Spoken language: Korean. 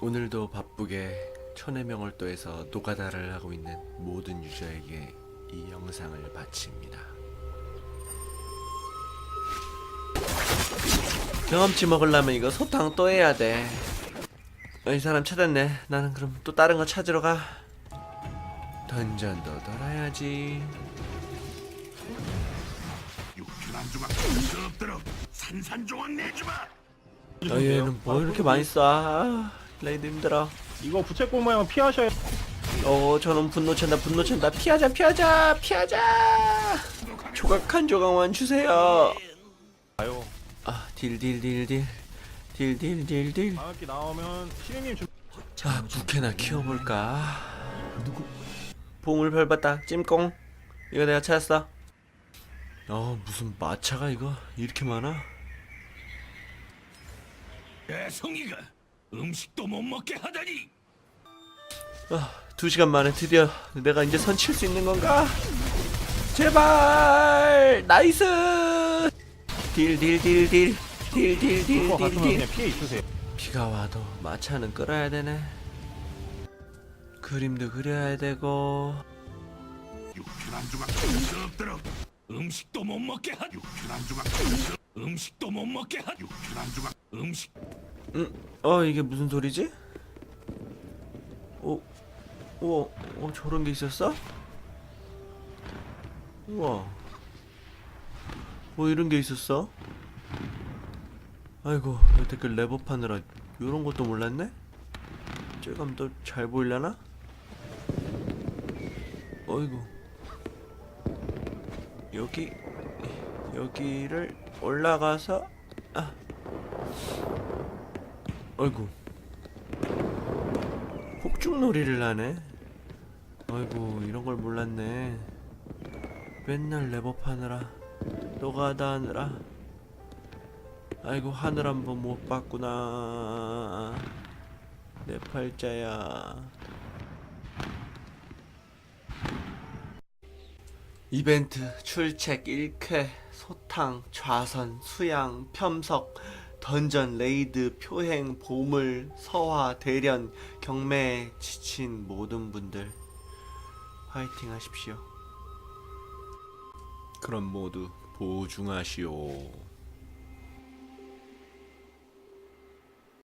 오늘도 바쁘게 천해명월도에서 노가다를 하고 있는 모든 유저에게 이 영상을 바칩니다. 경험치 먹으려면 이거 소탕 또 해야 돼. 어, 이 사람 찾았네. 나는 그럼 또 다른 거 찾으러 가. 던전도 돌아야지. 육춘한 조각 수 없도록 산산조각 내주마 어, 얘는 뭐 이렇게 많이 쏴. 아, 레이드 힘들어. 이거 부채꼴 모양 피하셔야 어, 저놈 분노 찬다, 분노 찬다. 피하자, 피하자, 피하자. 조각 한 조각만 주세요. 가요. 아, 딜, 딜, 딜, 딜. 딜, 딜, 딜, 딜. 방학기 나오면 시민님 준 자, 부캐나 키워볼까? 누구? 봉을 밟았다. 찜꽁. 이거 내가 찾았어. 어, 무슨 마차가 이거 이렇게 많아? 애송이가 음식도 못 먹게 하다니 아, 두 시간 만에 드디어 내가 이제 선 칠 수 있는 건가? 제발! 나이스! 딜, 딜, 딜, 딜. 딜, 딜, 딜, 그거 딜, 같으면 딜. 그냥 피해 있으세요. 비가 와도 마차는 끌어야 되네. 그림도 그려야 되고. 없도록 음식도 못 먹게 하 음식도 못 먹게 하 음식 응? 어 이게 무슨 소리지? 오, 우와, 어 저런 게 있었어? 우와, 뭐 이런 게 있었어? 아이고 여태껏 랩업하느라 요런 것도 몰랐네? 찔감 또잘 보이려나? 어이구 여기 여기를 올라가서 아 어이구 폭죽놀이를 하네. 아이고 이런 걸 몰랐네. 맨날 랩업하느라 노가다 하느라. 아이고 하늘 한번 못 봤구나. 내 팔자야. 이벤트 출첵 1쾌. 소탕 좌선 수양 폄석 던전 레이드 표행 보물 서화 대련 경매에 지친 모든 분들 화이팅 하십시오. 그럼 모두 보중하시오